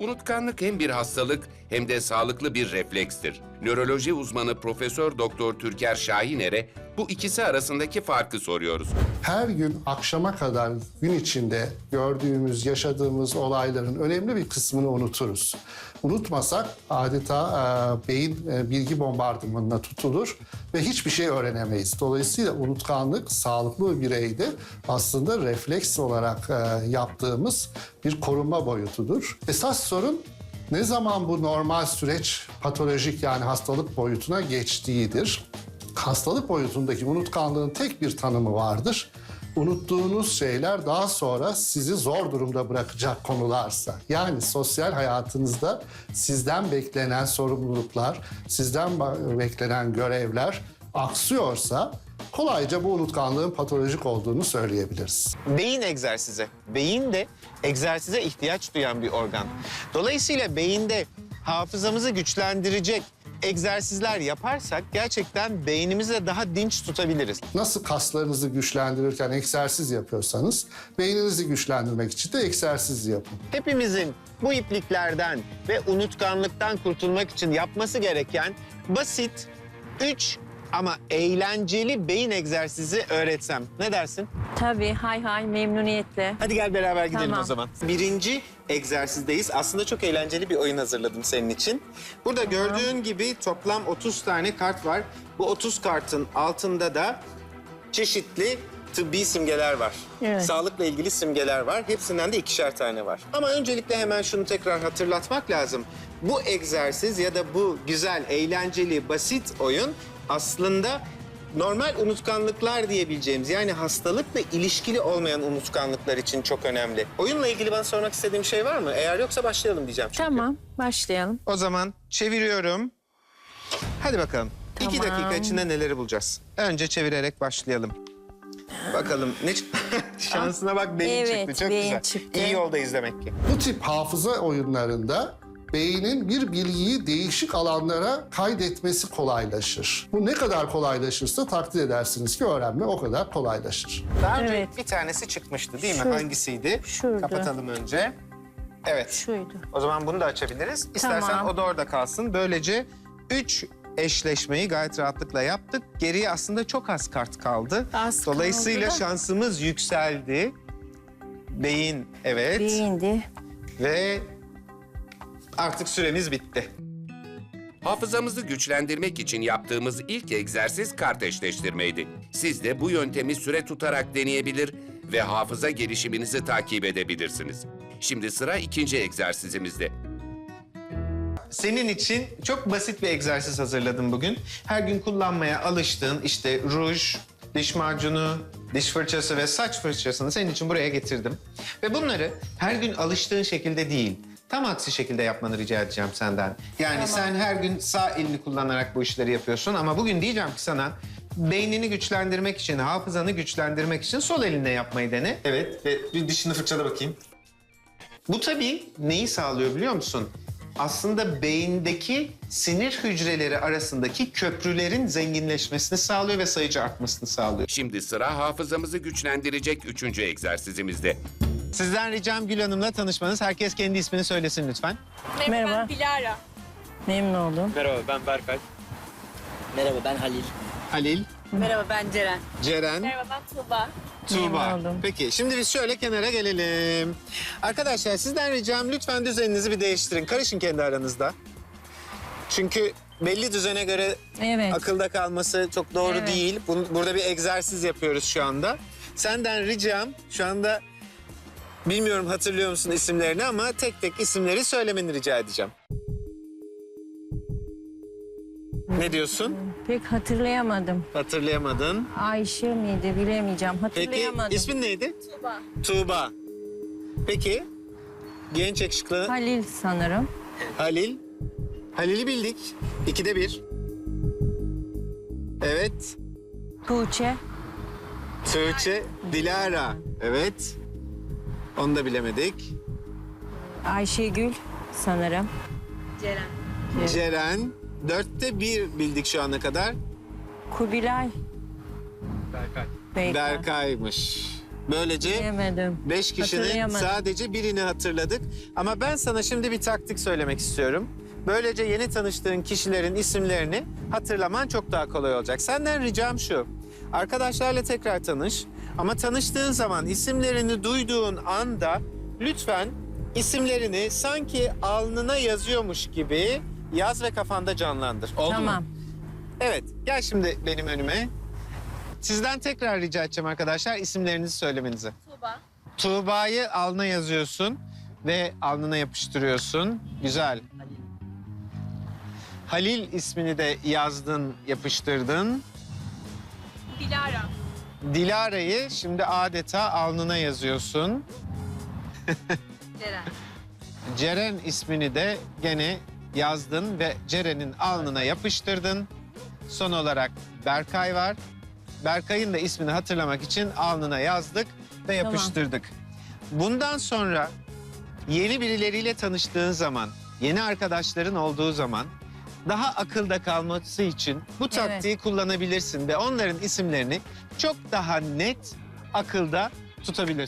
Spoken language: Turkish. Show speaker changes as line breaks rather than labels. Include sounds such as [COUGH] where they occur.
Unutkanlık hem bir hastalık hem de sağlıklı bir reflekstir. Nöroloji uzmanı Profesör Doktor Türker Şahiner'e bu ikisi arasındaki farkı soruyoruz.
her gün akşama kadar gün içinde gördüğümüz, yaşadığımız olayların önemli bir kısmını unuturuz. Unutmasak adeta e, beyin e, bilgi bombardımanına tutulur ve hiçbir şey öğrenemeyiz. Dolayısıyla unutkanlık sağlıklı bir bireyde aslında refleks olarak e, yaptığımız bir korunma boyutudur. Esas sorun ne zaman bu normal süreç patolojik yani hastalık boyutuna geçtiğidir. Hastalık boyutundaki unutkanlığın tek bir tanımı vardır. Unuttuğunuz şeyler daha sonra sizi zor durumda bırakacak konularsa. Yani sosyal hayatınızda sizden beklenen sorumluluklar, sizden beklenen görevler aksıyorsa kolayca bu unutkanlığın patolojik olduğunu söyleyebiliriz.
Beyin egzersizi. Beyin de egzersize ihtiyaç duyan bir organ. Dolayısıyla beyinde hafızamızı güçlendirecek egzersizler yaparsak gerçekten beynimizi de daha dinç tutabiliriz.
Nasıl kaslarınızı güçlendirirken egzersiz yapıyorsanız beyninizi güçlendirmek için de egzersiz yapın.
Hepimizin bu ipliklerden ve unutkanlıktan kurtulmak için yapması gereken basit, üç ama eğlenceli beyin egzersizi öğretsem. Ne dersin?
Tabii hay hay memnuniyetle.
Hadi gel beraber gidelim
Tamam.
o zaman. Birinci egzersizdeyiz. Aslında çok eğlenceli bir oyun hazırladım senin için. Burada gördüğün gibi toplam 30 tane kart var. Bu 30 kartın altında da çeşitli tıbbi simgeler var.
Evet.
Sağlıkla ilgili simgeler var. Hepsinden de ikişer tane var. Ama öncelikle hemen şunu tekrar hatırlatmak lazım. Bu egzersiz ya da bu güzel, eğlenceli, basit oyun aslında normal unutkanlıklar diyebileceğimiz yani hastalıkla ilişkili olmayan unutkanlıklar için çok önemli. Oyunla ilgili bana sormak istediğim şey var mı? Eğer yoksa başlayalım diyeceğim çünkü.
Tamam başlayalım.
O zaman çeviriyorum. Hadi bakalım. İki
Tamam.
dakika içinde neleri bulacağız? Önce çevirerek başlayalım. Bakalım ne çık- [LAUGHS] şansına bak beyin
Evet,
çıktı. Çok
beyin
güzel.
çıktı.
İyi yoldayız demek ki.
Bu tip hafıza oyunlarında beynin bir bilgiyi değişik alanlara kaydetmesi kolaylaşır. Bu ne kadar kolaylaşırsa takdir edersiniz ki öğrenme o kadar kolaylaşır.
Daha önce
Evet.
bir tanesi çıkmıştı değil mi?
Şu-
Hangisiydi?
şurada.
Kapatalım önce. Evet.
Şuydu.
O zaman bunu da açabiliriz. İstersen
Tamam.
o da orada kalsın. Böylece üç eşleşmeyi gayet rahatlıkla yaptık. Geriye aslında çok az kart kaldı.
Az
Dolayısıyla
kaldı da.
şansımız yükseldi. Beyin evet.
Beyindi.
Ve artık süremiz bitti.
Hafızamızı güçlendirmek için yaptığımız ilk egzersiz kart eşleştirmeydi. Siz de bu yöntemi süre tutarak deneyebilir ve hafıza gelişiminizi takip edebilirsiniz. Şimdi sıra ikinci egzersizimizde.
Senin için çok basit bir egzersiz hazırladım bugün. Her gün kullanmaya alıştığın işte ruj, diş macunu, diş fırçası ve saç fırçasını senin için buraya getirdim. Ve bunları her gün alıştığın şekilde değil, tam aksi şekilde yapmanı rica edeceğim senden. Yani sen her gün sağ elini kullanarak bu işleri yapıyorsun ama bugün diyeceğim ki sana beynini güçlendirmek için, hafızanı güçlendirmek için sol elinle yapmayı dene. Evet ve bir dişini fırçala bakayım. Bu tabii neyi sağlıyor biliyor musun? Aslında beyindeki sinir hücreleri arasındaki köprülerin zenginleşmesini sağlıyor ve sayıcı artmasını sağlıyor.
Şimdi sıra hafızamızı güçlendirecek üçüncü egzersizimizde.
Sizden ricam Gül Hanım'la tanışmanız. Herkes kendi ismini söylesin lütfen.
Merhaba.
Ben Dilara.
Memnun oldum.
Merhaba ben Berkay.
Merhaba ben Halil.
Halil,
Merhaba ben Ceren.
Ceren,
Merhaba ben Tuğba.
Tuğba.
Memnun oldum.
Peki şimdi biz şöyle kenara gelelim. Arkadaşlar sizden ricam lütfen düzeninizi bir değiştirin. Karışın kendi aranızda. Çünkü belli düzene göre
Evet.
akılda kalması çok doğru
Evet.
değil. Bun- Burada bir egzersiz yapıyoruz şu anda. Senden ricam şu anda bilmiyorum hatırlıyor musun isimlerini ama tek tek isimleri söylemeni rica edeceğim. Ne diyorsun?
Pek hatırlayamadım.
Hatırlayamadın.
Ayşe miydi bilemeyeceğim.
Peki
Hatırlayamadım.
ismin neydi?
Tuğba.
Tuğba. Peki genç yakışıklı
Halil sanırım.
Halil. Halil'i bildik. İkide bir. Evet.
Tuğçe.
Tuğçe, Dilara. Evet. Onu da bilemedik.
Ayşegül sanırım.
Ceren.
Ceren. Dörtte bir bildik şu ana kadar.
Kubilay.
Berkay.
Beykan.
Berkay'mış. Böylece
Bilemedim.
beş kişinin sadece birini hatırladık. Ama ben sana şimdi bir taktik söylemek istiyorum. Böylece yeni tanıştığın kişilerin isimlerini hatırlaman çok daha kolay olacak. Senden ricam şu. Arkadaşlarla tekrar tanış. Ama tanıştığın zaman isimlerini duyduğun anda lütfen isimlerini sanki alnına yazıyormuş gibi yaz ve kafanda canlandır. Oldu mu?
Tamam.
Evet, gel şimdi benim önüme. Sizden tekrar rica edeceğim arkadaşlar isimlerinizi söylemenizi.
Tuğba.
Tuğba'yı alnına yazıyorsun ve alnına yapıştırıyorsun. Güzel. Halil ismini de yazdın, yapıştırdın.
Dilara.
Dilara'yı şimdi adeta alnına yazıyorsun.
Ceren.
Ceren ismini de gene yazdın ve Ceren'in alnına yapıştırdın. Son olarak Berkay var. Berkay'ın da ismini hatırlamak için alnına yazdık ve yapıştırdık. Bundan sonra yeni birileriyle tanıştığın zaman, yeni arkadaşların olduğu zaman daha akılda kalması için bu taktiği kullanabilirsin ve onların isimlerini çok daha net akılda tutabilirsin.